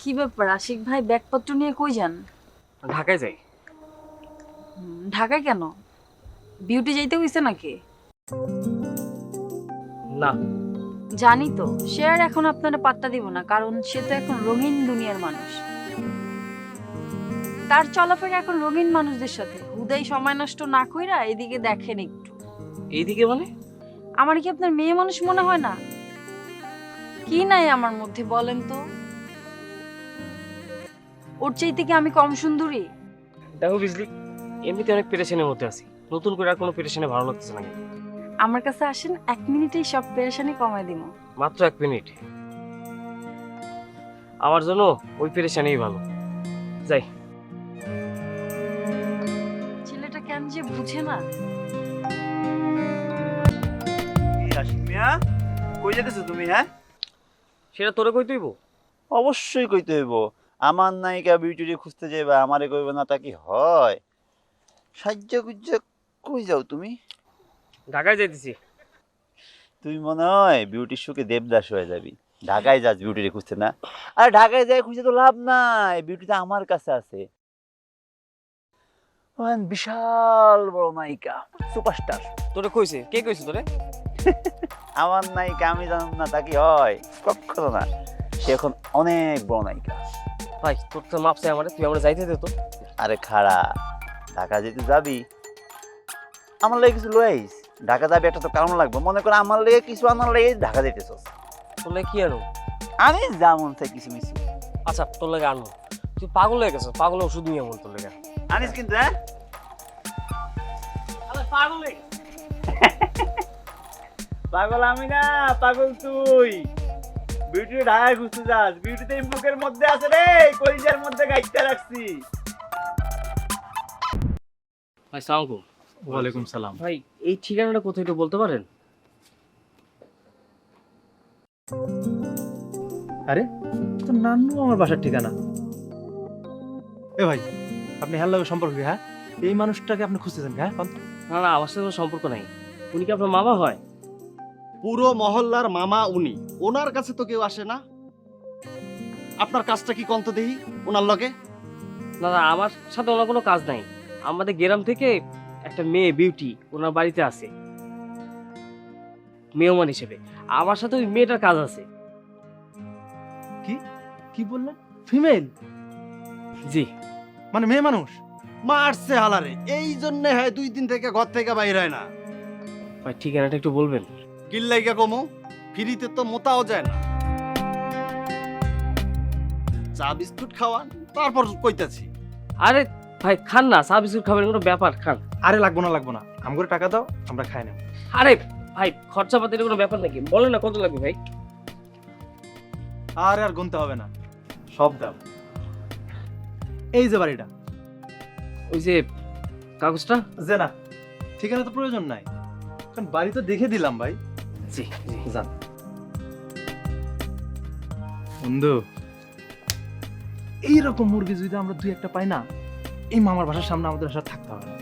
কি ব্যাপার? আশিক ভাই ব্যাগপত্র নিয়ে কই যান? ঢাকায় যাই। ঢাকায় কেন? বিউটি যাইতে হইছে নাকি? না। জানি তো সে আর এখন আপনারা পাত্তা দিব না কারণ সে তো এখন রঙিন দুনিয়ার মানুষ। তার চলাফেরা এখন রঙিন মানুষদের সাথে। হুদাই সময় নষ্ট না কইরা এদিকে দেখেন একটু। এইদিকে মানে? আমার কি আপনার মেয়ে মানুষ মনে হয় না? কি নাই আমার মধ্যে বলেন তো? ওর চাইতে কি আমি কম সুন্দরী? দেখো বিজলি এমনিতে অনেক পেরেশানের মধ্যে আছি। নতুন করে আর কোনো পেরেশানে ভালো লাগতেছে না আমার কাছে আসেন এক মিনিটেই সব পেরেশানি কমায় দিব মাত্র এক মিনিট। আমার জন্য ওই পেরেশানিই ভালো। যাই। ছেলেটা কেন যে বুঝে না? কই যেতেছো তুমি হ্যাঁ? সেটা তোরে কই তুইব অবশ্যই কইতে হইব। আমার নায়িকা বিউটিরে খুঁজতে যাইবা আমারে কইবে না তা কি হয়? সাজ্জা গুজ্জা কই যাও তুমি? ঢাকায় যাইতেছি। তুই মনে হয় বিউটির সুখে দেবদাস হয়ে যাবি। ঢাকায় যাস বিউটিরে খুঁজতে না? আর ঢাকায় যাই খুঁজে তো লাভ নাই বিউটি তো আমার কাছে আছে। বিশাল বড় নায়িকা সুপারস্টার তোরে কইছে? কে কইছে তোরে? আমার নায়িকা আমি জানব না তা কি হয়? কখনো না। সে এখন অনেক বড় নায়িকা। ভাই তোর তো মাপ চাই আমারে তুই আমরা যাইতে দে তো। আরে খাড়া ঢাকা যেতে যাবি? আমার লাগে কিছু লই আইস ঢাকা যাবি একটা তো কারণ লাগবে। মনে কর আমার লেগে কিছু আমার লেগে ঢাকা যেতেছস তোর লাগে কি আনো? আমি যেমন চাই কিছু মিছি আচ্ছা তোর লাগে আনব তুই পাগল হয়ে গেছিস পাগল ওষুধ নিয়ে এমন তোর লাগে। আনিস কিন্তু হ্যাঁ? পাগল পাগল আমি না পাগল তুই। বিউটি ঢাকায় ঘুরতে যাস। বিউটিতে বুকের মধ্যে আছে রে কলিজার মধ্যে গাইতে রাখছি। ভাই সালাম ওয়ালাইকুম সালাম। ভাই এই ঠিকানাটা কোথায় একটু বলতে পারেন? আরে তো নান্নু আমার বাসার ঠিকানা। এ ভাই আপনি হ্যাঁ লাগে সম্পর্ক হ্যাঁ এই মানুষটাকে আপনি খুঁজতেছেন হ্যাঁ? না না আমার সাথে কোনো সম্পর্ক নাই। উনি কি আপনার মা মামা হয়? পুরো মহল্লার মামা উনি। ওনার কাছে তো কেউ আসে না। আপনার কাজটা কি কন্ত দেহি ওনার লগে? না না আমার সাথে ওনার কোনো কাজ নাই। আমাদের গ্রাম থেকে একটা মেয়ে বিউটি ওনার বাড়িতে আছে। মেহমান হিসেবে। আমার সাথে ওই মেয়েটার কাজ আছে। কি? কি বললেন? ফিমেল? জি। মানে মেয়ে মানুষ? মারছে হালারে। এই জন্য হ্যাঁ দুই দিন থেকে ঘর থেকে বাইর হয় না। ভাই ঠিকানাটা একটু বলবেন? গিল্লাইগা কমো ফ্রিতে তো মোতাও যায় না। চা বিস্কুট খাওয়ান তারপর কইতাছি। আরে ভাই খান না চা বিস্কুট খাবেন কোনো ব্যাপার খান। আরে লাগবো না লাগবো না। আম করে টাকা দাও আমরা খাই নেব। আরে ভাই খরচা পাতির কোনো ব্যাপার নাকি? বলেন না কত লাগবে ভাই? আর আর গুনতে হবে না। সব দাও। এই যে বাড়িটা। ওই যে কাগজটা? যে না ঠিকানা তো প্রয়োজন নাই। কারণ বাড়ি তো দেখে দিলাম ভাই। জি জি। যান। বন্ধু এইরকম মুরগি যদি আমরা দুই একটা পাই না এই মামার বাসার সামনে আমাদের বাসা থাকতে হবে না।